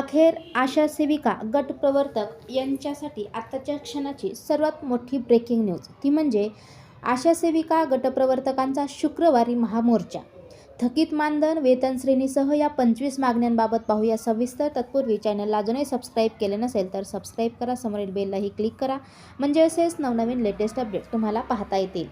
अखेर आशा सेविका गट प्रवर्तक यांच्यासाठी आत्ताच्या क्षणाची सर्वात मोठी ब्रेकिंग न्यूज ती म्हणजे आशा सेविका गटप्रवर्तकांचा शुक्रवारी महामोर्चा. थकीत मानधन वेतन श्रेणीसह या पंचवीस मागण्यांबाबत पाहूया सविस्तर. तत्पूर्वी चॅनलला अजूनही सबस्क्राईब केले नसेल तर सबस्क्राईब करा. समोरील बेललाही क्लिक करा. म्हणजे असेच नवनवीन लेटेस्ट अपडेट तुम्हाला पाहता येतील.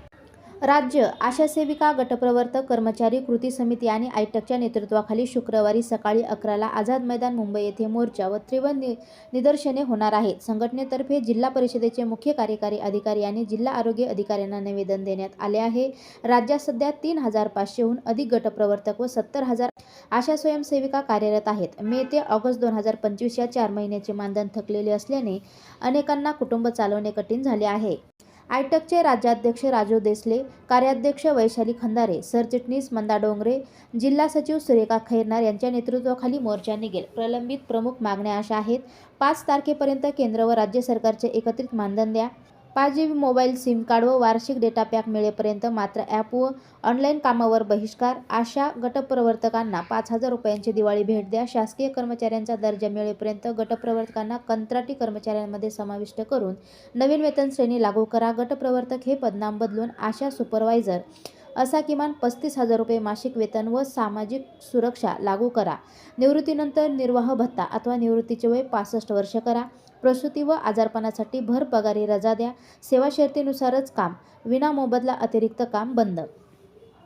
राज्य आशा सेविका गटप्रवर्तक कर्मचारी कृती समिती आणि आयटकच्या नेतृत्वाखाली शुक्रवारी सकाळी अकराला आझाद मैदान मुंबई येथे मोर्चा व तीव्र नि निदर्शने होणार आहेत. संघटनेतर्फे जिल्हा परिषदेचे मुख्य कार्यकारी अधिकारी आणि जिल्हा आरोग्य अधिकाऱ्यांना निवेदन देण्यात आले आहे. राज्यात सध्या तीन हजार पाचशेहून अधिक गटप्रवर्तक व सत्तर हजार आशा स्वयंसेविका कार्यरत आहेत. मे ते ऑगस्ट दोन हजार पंचवीस या चार महिन्याचे मानधन थकलेले असल्याने अनेकांना कुटुंब चालवणे कठीण झाले आहे. आयटकचे राज्याध्यक्ष राजू देसले कार्याध्यक्ष वैशाली खंदारे सरचिटणीस मंदा डोंगरे जिल्हा सचिव सुरेखा खैरनार यांच्या नेतृत्वाखाली मोर्चा निघेल प्रलंबित प्रमुख मागण्या अशा आहेत पाच तारखेपर्यंत केंद्र व राज्य सरकारचे एकत्रित मानधन द्या. Five G B mobile sim card व वार्षिक डेटा पॅक मिळेपर्यंत मात्र ॲप व ऑनलाईन कामावर बहिष्कार. आशा गटप्रवर्तकांना पाच हजार रुपयांची दिवाळी भेट द्या. शासकीय कर्मचाऱ्यांचा दर्जा मिळेपर्यंत गटप्रवर्तकांना कंत्राटी कर्मचाऱ्यांमध्ये समाविष्ट करून नवीन वेतन श्रेणी लागू करा. गटप्रवर्तक हे पदनाम बदलून आशा सुपरवायझर. असा किमान पस्तीस हजार रुपये मासिक वेतन व सामाजिक सुरक्षा लागू करा. निवृत्तीनंतर निर्वाह भत्ता अथवा निवृत्तीचे वय पासष्ट वर्ष करा. प्रसूती व आजारपणासाठी भर पगारी रजा द्या. सेवा शर्तीनुसारच काम. विना मोबदला अतिरिक्त काम बंद.